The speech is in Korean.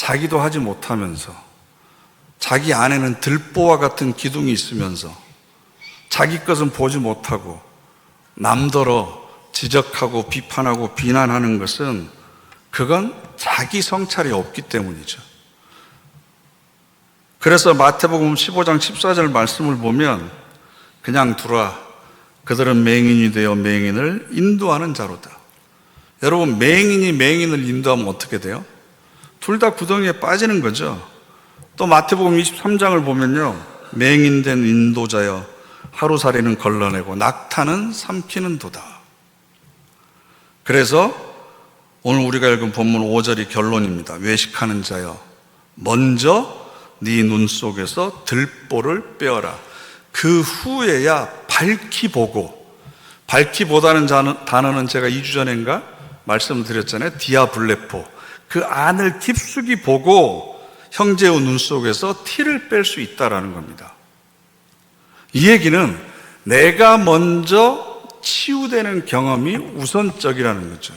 자기도 하지 못하면서 자기 안에는 들보와 같은 기둥이 있으면서 자기 것은 보지 못하고 남더러 지적하고 비판하고 비난하는 것은 그건 자기 성찰이 없기 때문이죠. 그래서 마태복음 15장 14절 말씀을 보면 그냥 두라 그들은 맹인이 되어 맹인을 인도하는 자로다. 여러분 맹인이 맹인을 인도하면 어떻게 돼요? 둘 다 구덩이에 빠지는 거죠. 또 마태복음 23장을 보면요. 맹인된 인도자여 하루살이는 걸러내고 낙타는 삼키는 도다. 그래서 오늘 우리가 읽은 본문 5절이 결론입니다. 외식하는 자여 먼저 네 눈 속에서 들보를 빼어라. 그 후에야 밝히 보고 밝히 보다는 단어는 제가 2주 전인가 말씀드렸잖아요. 디아블레포. 그 안을 깊숙이 보고 형제의 눈 속에서 티를 뺄 수 있다라는 겁니다. 이 얘기는 내가 먼저 치유되는 경험이 우선적이라는 거죠.